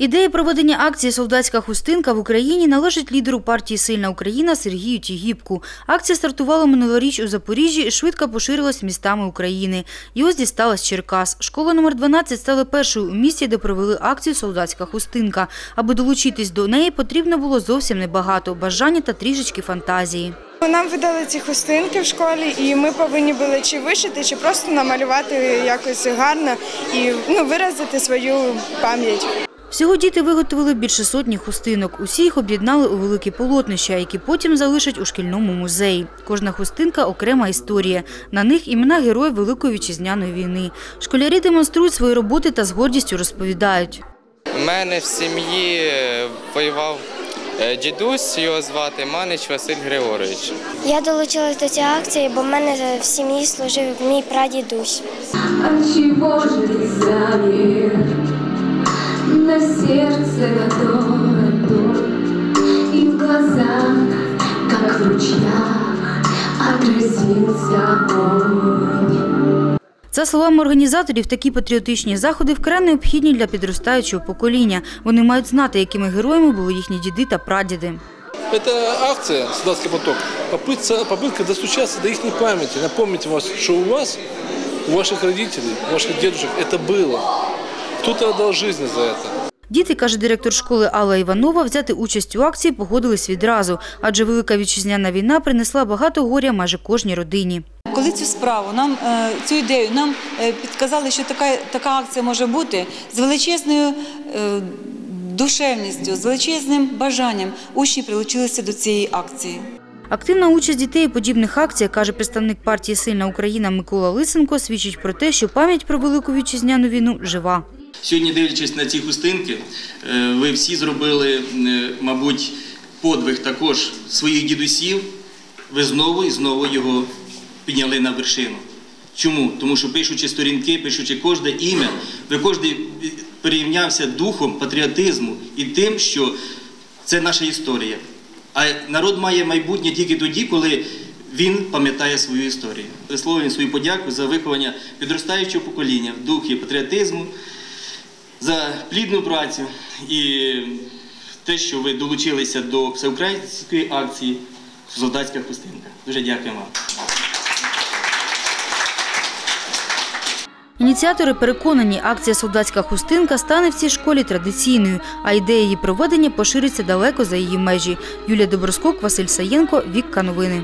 Ідея проведення акції Солдатська хустинка в Україні належить лідеру партії Сильна Україна Сергію Тігіпку. Акція стартувала минулоріч у Запоріжжі і швидко поширилась містами України. Ось дісталась Черкас. Школа номер 12 стала першою у місті, де провели акцію Солдатська хустинка. Аби долучитись до неї, потрібно було зовсім небагато бажання та трішечки фантазії. Нам видали ці хустинки в школі, і ми повинні були чи вишити, чи просто намалювати якось гарно і ну, виразити свою пам'ять. Всього діти виготовили більше сотні хустинок. Усі їх об'єднали у великі полотнища, які потім залишать у шкільному музеї. Кожна хустинка – окрема історія. На них імена героїв Великої вітчизняної війни. Школярі демонструють свої роботи та з гордістю розповідають. У мене в сім'ї е, воював е, дідусь, його звати Манич Василь Григорович. Я долучилась до цієї акції, бо в мене в сім'ї служив мій прадідусь. Отчего же замер на сердце готовый дом И в глазах, как в ручьях, отразился огонь За словами організаторів, такі патріотичні заходи вкрай необхідні для підростаючого покоління. Вони мають знати, якими героями були їхні діди та прадіди. Эта акция «Солдатский поток» попытка, попытка достучаться до их памяти, напомнить вас, что у вас, у ваших родителей, у ваших дедушек это было. Кто-то отдал жизнь за это. Діти, каже директор школи Алла Іванова, взяти участь у акції погодились відразу, адже Велика вітчизняна війна принесла багато горя майже кожній родині. Коли цю справу нам е, цю ідею нам е, підказали, що така, така акція може бути з величезною е, душевністю, з величезним бажанням учні прилучилися до цієї акції. Активна участь дітей у подібних акціях, каже представник партії Сильна Україна Микола Лисенко, свідчить про те, що пам'ять про Велику вітчизняну війну жива. Сьогодні, дивлячись на ці хустинки, е, ви всі зробили, е, мабуть, подвиг також своїх дідусів. Ви знову і знову його підняли на вершину. Чому? Тому що пишучи сторінки, пишучи кожне ім'я, ви кожен перейнявся духом патріотизму і тим, що це наша історія. А народ має майбутнє тільки тоді, коли він пам'ятає свою історію. Висловлюю свою подяку за виховання підростаючого покоління в духі патріотизму, за плідну працю і те, що ви долучилися до всеукраїнської акції Солдатська хустинка. Дуже дякую вам. Ініціатори переконані, акція Солдатська хустинка стане в цій школі традиційною, а ідея її проведення пошириться далеко за її межі. Юлія Доброскок, Василь Саєнко, Вікка Новини.